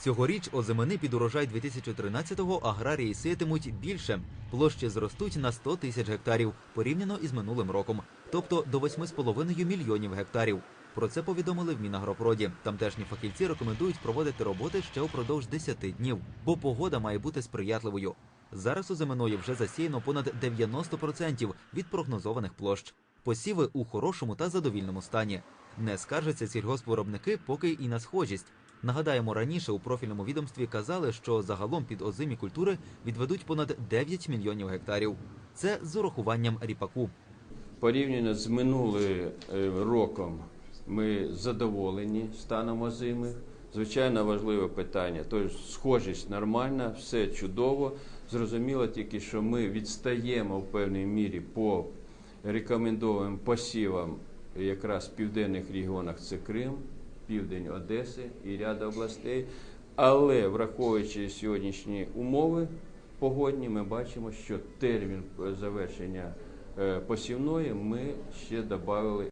Цьогоріч озимини під урожай 2013-го аграрії ситимуть більше. Площі зростуть на 100 тисяч гектарів порівняно із минулим роком, тобто до 8,5 мільйонів гектарів. Про це повідомили в Мінагропроді. Тамтешні фахівці рекомендують проводити роботи ще упродовж 10 днів, бо погода має бути сприятливою. Зараз озиминою вже засіяно понад 90% від прогнозованих площ. Посіви у хорошому та задовільному стані. Не скаржаться сільгоспвиробники поки і на схожість. Нагадаємо, раніше у профільному відомстві казали, що загалом під озимі культури відведуть понад 9 мільйонів гектарів. Це з урахуванням ріпаку. Порівняно з минулим е, роком ми задоволені станом озимих. Звичайно, важливе питання. Тобто схожість нормальна, все чудово. Зрозуміло тільки, що ми відстаємо в певній мірі по рекомендованим посівам якраз в південних регіонах це Крим, південь Одеси і ряд областей. Але враховуючи сьогоднішні умови погодні, ми бачимо, що термін е, завершення е, посівної ми ще додали